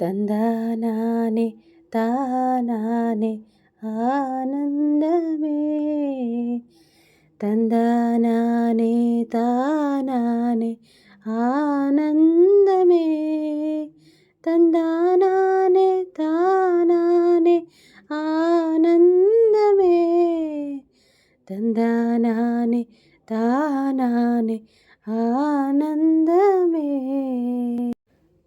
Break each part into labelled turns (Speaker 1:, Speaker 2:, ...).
Speaker 1: தந்தானானே தானானே ஆனந்தமே. தந்தானானே தானானே ஆனந்தமே. தந்தானானே தானானே ஆனந்தமே. தந்தானானே தானானே ஆனந்தமே.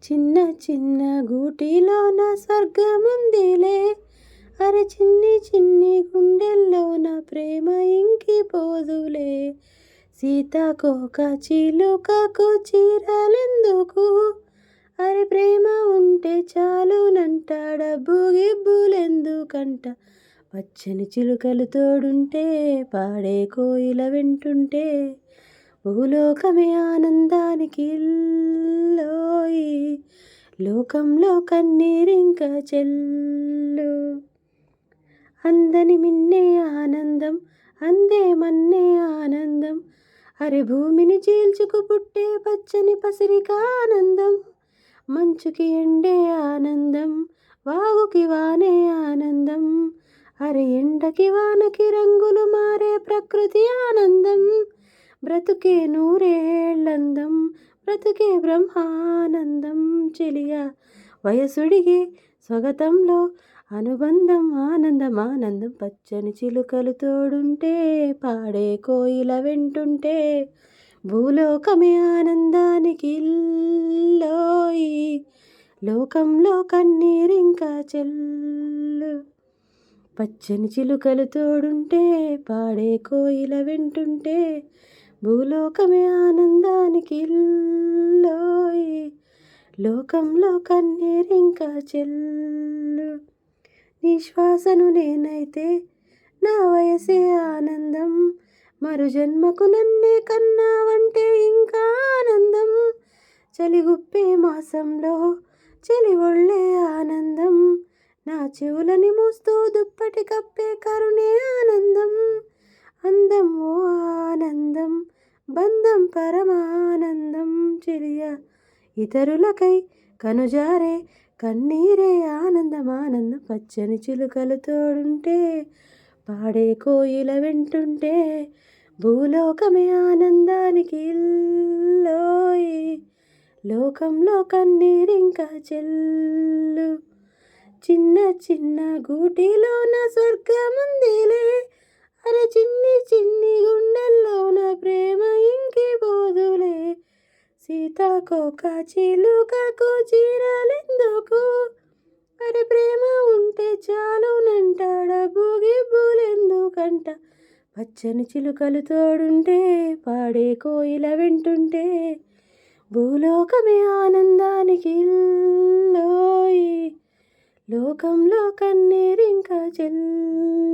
Speaker 1: చిన్న చిన్న గూటిలోన స్వర్గముందిలే. అరే చిన్ని చిన్ని గుండెల్లోన ప్రేమ ఇంకిపోదులే. సీతాకోక చిలుకకు చీరలెందుకు? అరే ప్రేమ ఉంటే చాలునంట డబ్బు గిబ్బులెందుకంట? పచ్చని చిలుకలు తోడుంటే పాడే కోయిల వెంటుంటే. భూలోకమే ఆనందానికి లోకంలో కన్నీరింక చెల్లు. అందని మిన్నే ఆనందం అందే మన్నే ఆనందం. అరే భూమిని చీల్చుకు పుట్టే పచ్చని పసిరిక ఆనందం. మంచుకి ఎండే ఆనందం వాగుకి వానే ఆనందం. అరే ఎండకి వానకి రంగులు మారే ప్రకృతి ఆనందం. బ్రతుకే నూరేళ్ళందం బ్రతుకే బ్రహ్మానందం చెలియ. వయసుడిగి స్వగతంలో అనుబంధం ఆనందం ఆనందం పచ్చని చిలుకలు తోడుంటే పాడే కోయిల వెంటుంటే భూలోకమే ఆనందానికి ఇల్లోయి లోకంలో కన్నీరింకా చెల్లు. పచ్చని చిలుకలు తోడుంటే పాడే కోయిల వెంటుంటే భూలోకమే ఆనందానికి ఇల్లోయి. లోకంలో కన్నీరింకా చెల్లు. నిశ్వాసను నేనైతే నా వయసే ఆనందం. మరు జన్మకు నన్నే కన్నావంటే ఇంకా ఆనందం. చలిగుప్పే మాసంలో చలి ఒళ్ళే ఆనందం. నా చెవులని మూస్తూ దుప్పటి కప్పే కరుణే ఆనందం అందం ఓ ఆనందం బంధం పరమానందం చెలియ. ఇతరులకై కనుజారే కన్నీరే ఆనందం ఆనందం పచ్చని చిలుకలు తోడుంటే పాడే కోయిల వింటుంటే భూలోకమే ఆనందానికి ఇల్లోయి. లోకంలో కన్నీరింకా చెల్లు. చిన్న చిన్న గూటిలోన స్వర్గముందిలే అరే చిన్ని చిన్ని గుండెల్లోన ప్రేమ ఇంకిపోదులే సీతాకోక చిలుకకు చీరలెందుకు? అరే ప్రేమ ఉంటే చాలునంట డబ్బు గిబ్బులెందుకంట పచ్చని చిలుకలు తోడుంటే పాడే కోయిల వింటుంటే భూలోకమే ఆనందానికి ఇల్లోయి. లోకంలో కన్నీరింకా చెల్లు